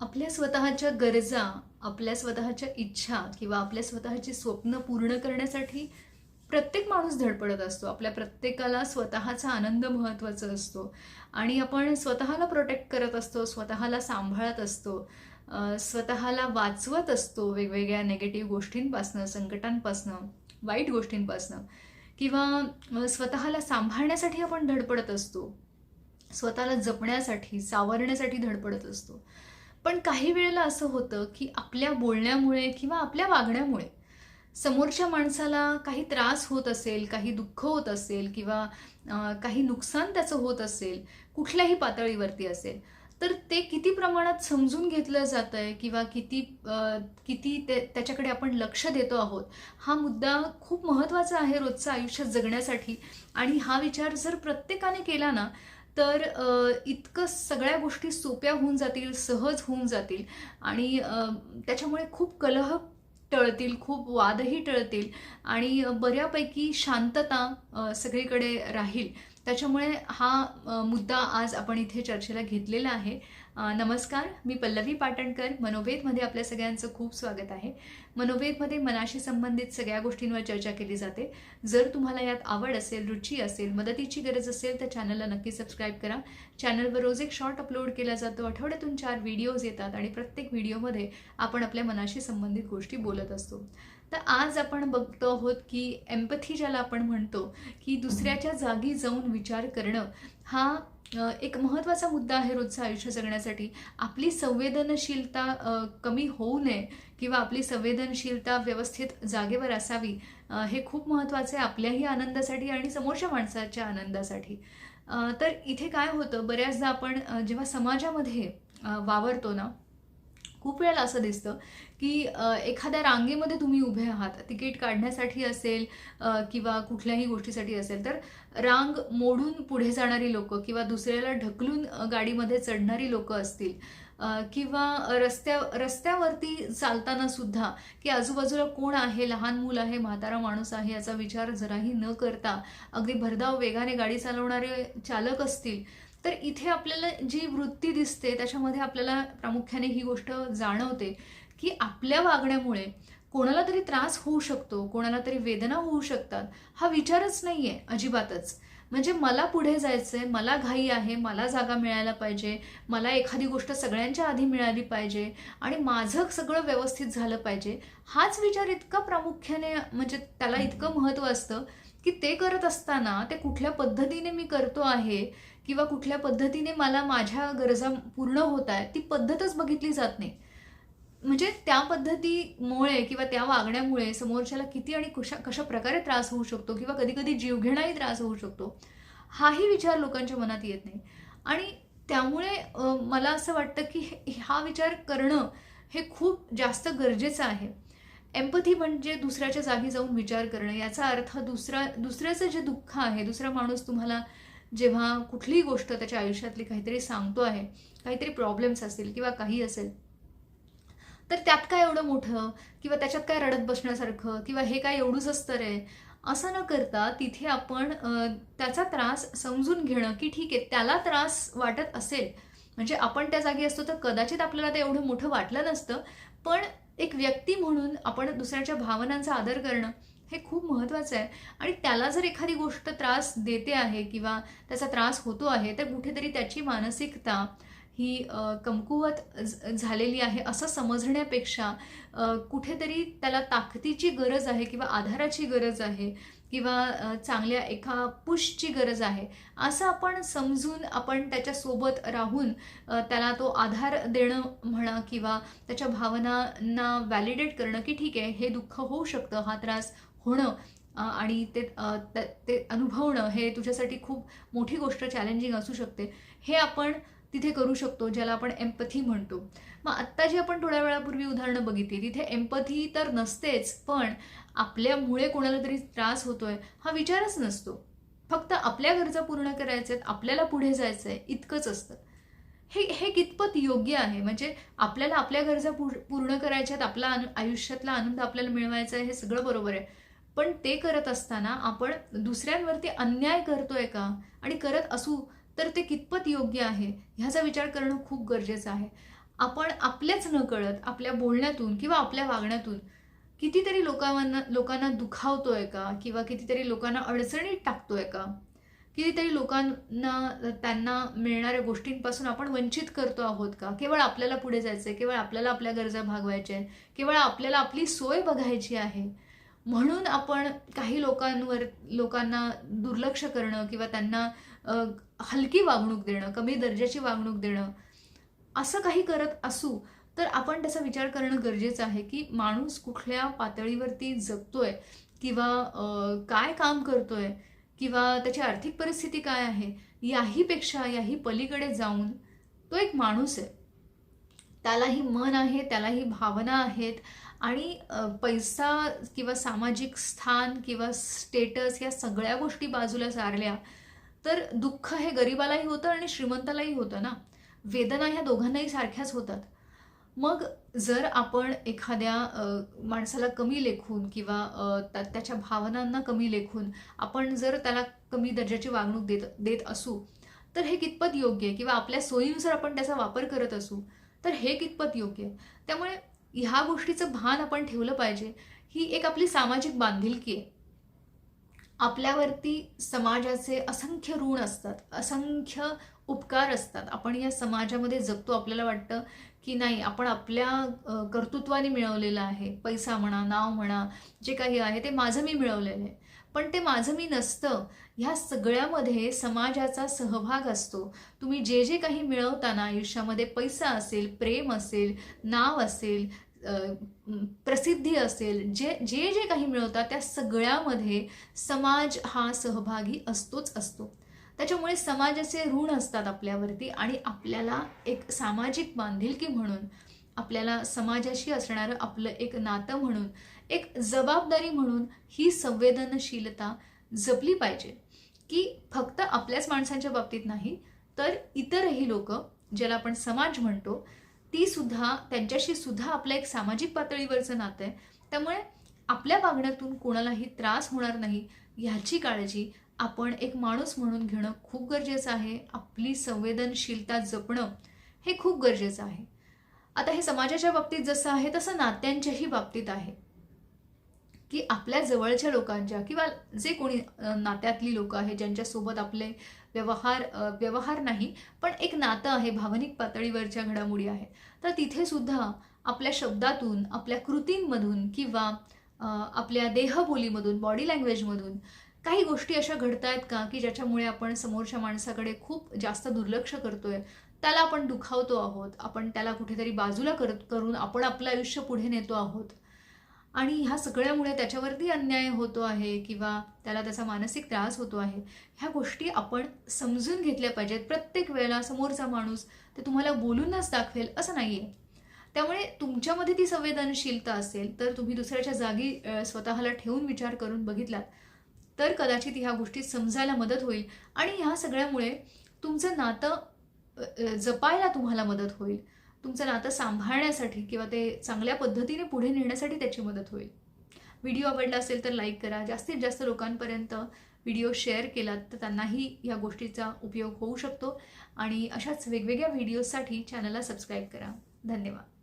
आपल्या स्वतःच्या गरजा आपल्या स्वतःच्या इच्छा किंवा आपल्या स्वतःची स्वप्न पूर्ण करण्यासाठी प्रत्येक माणूस धडपडत असतो. आपल्या प्रत्येकाला स्वतःचा आनंद महत्त्वाचा असतो. आणि आपण स्वतःला प्रोटेक्ट करत असतो स्वतःला सांभाळत असतो स्वतःला वाचवत असतो वेगवेगळ्या नेगेटिव्ह गोष्टींपासनं संकटांपासनं वाईट गोष्टींपासनं. किंवा स्वतःला सांभाळण्यासाठी आपण धडपडत असतो. स्वतःला जपण्यासाठी सावरण्यासाठी धडपडत असतो. पण काही वेळेला असं होतं की आपल्या बोलण्यामुळे किंवा आपल्या वागण्यामुळे समोरच्या माणसाला काही त्रास होत असेल काही दुःख होत असेल किंवा काही नुकसान त्याचं होत असेल कुठल्याही पातळीवरती असेल तर ते किती प्रमाणात समजून घेतलं जात आहे किंवा किती किती ते त्याच्याकडे आपण लक्ष देतो आहोत हा मुद्दा खूप महत्त्वाचा आहे रोजचं आयुष्य जगण्यासाठी. आणि हा विचार जर प्रत्येकाने केला ना तर इतकं सगळ्या गोष्टी सोप्या होऊन जातील सहज होऊन जातील आणि त्याच्यामुळे खूप कलह टळतील खूप वादही टळतील आणि बऱ्यापैकी शांतता सगळीकडे राहील. त्याच्यामुळे हा मुद्दा आज आपण इथे चर्चेला घेतलेला आहे. नमस्कार मी पल्लवी पाटणकर. मनोवेदमध्ये आपल्या सगळ्यांचं खूप स्वागत आहे. मनोवेदमध्ये मनाशी संबंधित सगळ्या गोष्टींवर चर्चा केली जाते. जर तुम्हाला यात आवड असेल रुची असेल मदतीची गरज असेल तर चॅनलला नक्की सबस्क्राईब करा. चॅनलवर रोज एक शॉर्ट अपलोड केला जातो. आठवड्यातून चार व्हिडिओज येतात आणि प्रत्येक व्हिडिओमध्ये आपण आपल्या मनाशी संबंधित गोष्टी बोलत असतो. तर आज आपण बघतो आहोत की एम्पथी ज्याला आपण म्हणतो की दुसऱ्याच्या जागी जाऊन विचार करणं हा एक महत्त्वाचा मुद्दा आहे रोजचं आयुष्य जगण्यासाठी. आपली संवेदनशीलता कमी होऊ नये किंवा आपली संवेदनशीलता व्यवस्थित जागेवर असावी हे खूप महत्त्वाचं आहे आपल्याही आनंदासाठी आणि समोरच्या माणसाच्या आनंदासाठी. तर इथे काय होतं बऱ्याचदा आपण जेव्हा समाजामध्ये वावरतो ना खूप वेळेला असं दिसतं की एखाद्या रांगेमध्ये तुम्ही उभे आहात तिकीट काढण्यासाठी असेल किंवा कुठल्याही गोष्टीसाठी असेल तर रांग मोडून पुढे जाणारी लोक किंवा दुसऱ्याला ढकलून गाडीमध्ये चढणारी लोक असतील किंवा रस्त्या रस्त्यावरती चालताना सुद्धा की आजूबाजूला कोण आहे लहान मूल आहे म्हातारा माणूस आहे याचा विचार जराही न करता अगदी भरधाव वेगाने गाडी चालवणारे चालक असतील तर इथे आपल्याला जी वृत्ती दिसते त्याच्यामध्ये आपल्याला प्रामुख्याने ही गोष्ट जाणवते की आपल्या वागण्यामुळे कोणाला तरी त्रास होऊ शकतो कोणाला तरी वेदना होऊ शकतात हा विचारच नाहीये अजिबातच. म्हणजे मला पुढे जायचंय मला घाई आहे मला जागा मिळायला पाहिजे मला एखादी गोष्ट सगळ्यांच्या आधी मिळाली पाहिजे आणि माझं सगळं व्यवस्थित झालं पाहिजे हाच विचार इतका प्रामुख्याने म्हणजे त्याला इतकं महत्त्व असतं की ते करत असताना ते कुठल्या पद्धतीने मी करतो आहे किंवा कुठल्या पद्धतीने मला माझ्या गरजा पूर्ण होत आहेत ती पद्धतच बघितली जात नाही. म्हणजे त्या पद्धतीमुळे किंवा त्या वागण्यामुळे समोरच्याला किती आणि कशा कशा प्रकारे त्रास होऊ शकतो किंवा कधी कधी जीवघेणाही त्रास होऊ शकतो हाही विचार लोकांच्या मनात येत नाही. आणि त्यामुळे मला असं वाटतं की हे- हा विचार करणं हे खूप जास्त गरजेचं आहे. एम्पथी म्हणजे दुसऱ्याच्या जागी जाऊन विचार करणं याचा अर्थ दुसरा दुसऱ्याचं जे दुःख आहे दुसरा माणूस तुम्हाला जेव्हा कुठलीही गोष्ट त्याच्या आयुष्यातली काहीतरी सांगतो आहे काहीतरी प्रॉब्लेम्स असतील किंवा काही असेल तर त्यात काय एवढं मोठं? किंवा त्याच्यात काय रडत बसण्यासारखं? किंवा हे काय एवढंच असतं रे असं न करता तिथे आपण त्याचा त्रास समजून घेणं की ठीक आहे त्याला त्रास वाटत असेल म्हणजे आपण त्या जागी असतो तर कदाचित आपल्याला ते एवढं मोठं वाटलं नसतं पण एक व्यक्ती म्हणून आपण दुसऱ्याच्या भावनांचा आदर करणं हे खूप महत्त्वाचं आहे. आणि त्याला जर एखादी गोष्ट त्रास देते आहे किंवा त्याचा त्रास होतो आहे तर कुठेतरी त्याची मानसिकता ही कमकुवत झालेली आहे असं समजण्यापेक्षा कुठेतरी त्याला ताकदीची गरज आहे किंवा आधाराची गरज आहे किंवा चांगल्या एका पुशची गरज आहे असं आपण समजून आपण त्याच्यासोबत राहून त्याला तो आधार देणं म्हणा किंवा त्याच्या भावनांना व्हॅलिडेट करणं की ठीक आहे हे दुःख होऊ शकतं हा त्रास होणं आणि ते ते अनुभवणं हे तुझ्यासाठी खूप मोठी गोष्ट चॅलेंजिंग असू शकते. हे आपण तिथे करू शकतो ज्याला आपण एम्पथी म्हणतो. मग आत्ता जी आपण थोड्या वेळापूर्वी उदाहरणं बघितली तिथे एम्पथी तर नसतेच पण आपल्यामुळे कोणाला तरी त्रास होतोय हा विचारच नसतो. फक्त आपल्या गरजा पूर्ण करायच्या आहेत आपल्याला पुढे जायचं आहे इतकंच असतं. हे हे कितपत योग्य आहे? म्हणजे आपल्याला आपल्या गरजा पूर्ण करायच्या आहेत आपला आयुष्यातला आनंद आपल्याला मिळवायचा आहे हे सगळं बरोबर आहे. पण ते करत असताना आपण दुसऱ्यांवरती अन्याय करतोय का? आणि करत असू तर ते कितपत योग्य आहे? ह्याचा विचार करणं खूप गरजेचं आहे. आपण आपल्याच न कळत आपल्या बोलण्यातून किंवा आपल्या वागण्यातून कितीतरी लोकांना लोकांना दुखावतोय का? किंवा कितीतरी लोकांना अडचणीत टाकतोय का? कितीतरी लोकांना त्यांना मिळणाऱ्या गोष्टींपासून आपण वंचित करतो आहोत का? केवळ आपल्याला पुढे जायचं आहे केवळ आपल्याला आपल्या गरजा भागवायच्या आहेत केवळ आपल्याला आपली सोय बघायची आहे. म्हणून आपण काही लोकांवर लोकांना दुर्लक्ष करणं किंवा त्यांना हलकी वागणूक देणं कमी दर्जाची वागणूक देणं असं काही करत असू तर आपण त्याचा विचार करणं गरजेचं आहे की माणूस कुठल्या पातळीवरती जगतोय किंवा काय काम करतोय किंवा त्याची आर्थिक परिस्थिती काय आहे याहीपेक्षा याही पलीकडे जाऊन तो एक माणूस आहे. त्यालाही मन आहे त्यालाही भावना आहेत. आणि पैसा किंवा सामाजिक स्थान किंवा स्टेटस या सगळ्या गोष्टी बाजूला सारल्या तर दुःख हे गरिबालाही होतं आणि श्रीमंतालाही होतं ना? वेदना ह्या दोघांनाही सारख्याच होतात. मग जर आपण एखाद्या माणसाला कमी लेखून किंवा त्या- त्याच्या भावनांना कमी लेखून आपण जर त्याला कमी दर्जाची वागणूक देत देत असू तर हे कितपत योग्य आहे? किंवा आपल्या सोयीनुसार आपण त्याचा वापर करत असू तर हे कितपत योग्य आहे? त्यामुळे ह्या गोष्टीचं भान आपण ठेवलं पाहिजे. ही एक आपली सामाजिक बांधिलकी आहे. आपल्यावरती समाजाचे असंख्य ऋण असतात असंख्य उपकार असतात. आपण या समाजामध्ये जगतो आपल्याला वाटतं की नाही आपण आपल्या कर्तृत्वाने मिळवलेलं आहे. पैसा म्हणा नाव म्हणा जे काही आहे ते माझं मी मिळवलेलं आहे. पण ते माझं मी नसतं. ह्या सगळ्यामध्ये समाजाचा सहभाग असतो. तुम्ही जे जे काही मिळवताना आयुष्यामध्ये पैसा असेल प्रेम असेल नाव असेल प्रसिद्धी असेल जे जे जे काही मिळवतात त्या सगळ्यामध्ये समाज हा सहभागी असतोच असतो. त्याच्यामुळे समाजाचे ऋण असतात आपल्यावरती आणि आपल्याला एक सामाजिक बांधिलकी म्हणून आपल्याला समाजाशी असणारं आपलं एक नातं म्हणून एक जबाबदारी म्हणून ही संवेदनशीलता जपली पाहिजे. की फक्त आपल्याच माणसांच्या बाबतीत नाही तर इतरही लोक ज्याला आपण समाज म्हणतो ती सुद्धा त्यांच्याशी सुद्धा आपलं एक सामाजिक पातळीवरचं नातं आहे. त्यामुळे आपल्या वागण्यातून कोणालाही त्रास होणार नाही ह्याची काळजी आपण एक माणूस म्हणून घेणं खूप गरजेचं आहे. आपली संवेदनशीलता जपणं हे खूप गरजेचं आहे. आता हे समाजाच्या बाबतीत जसं आहे तसं नात्यांच्याही बाबतीत आहे. की आपल्या जवळच्या लोकांच्या किंवा जे कोणी नात्यातली लोक आहेत ज्यांच्यासोबत आपले व्यवहार व्यवहार नाही पण एक नातं आहे भावनिक पातळीवरच्या घडामोडी आहेत. तर तिथे सुद्धा आपल्या शब्दातून आपल्या कृतींमधून किंवा आपल्या देहबोलीमधून बॉडी लँग्वेजमधून काही गोष्टी अशा घडत आहेत का की ज्याच्यामुळे आपण समोरच्या माणसाकडे खूप जास्त दुर्लक्ष करतोय? त्याला आपण दुखावतो आहोत. आपण त्याला कुठेतरी बाजूला करत करून आपण आपलं आयुष्य पुढे नेतो आहोत. आणि ह्या सगळ्यामुळे त्याच्यावरती अन्याय होतो आहे किंवा त्याला त्याचा मानसिक त्रास होतो आहे ह्या गोष्टी आपण समजून घेतल्या पाहिजेत. प्रत्येक वेळेला समोरचा माणूस ते तुम्हाला बोलूनच दाखवेल असं नाही आहे त्यामुळे तुमच्यामध्ये ती संवेदनशीलता असेल तर तुम्ही दुसऱ्याच्या जागी स्वतःला ठेवून विचार करून बघितलात तर कदाचित ह्या गोष्टी समजायला मदत होईल आणि ह्या सगळ्यामुळे तुमचं नातं जपायला तुम्हाला मदत होईल. तुमचं नातं सांभाळण्यासाठी किंवा ते चांगल्या पद्धतीने पुढे नेण्यासाठी त्याची मदत होईल. व्हिडिओ आवडला असेल तर लाईक करा. जास्तीत जास्त लोकांपर्यंत व्हिडिओ शेअर केलात तर त्यांनाही या गोष्टीचा उपयोग होऊ शकतो. आणि अशाच वेगवेगळ्या व्हिडिओजसाठी चॅनलला सबस्क्राईब करा. धन्यवाद.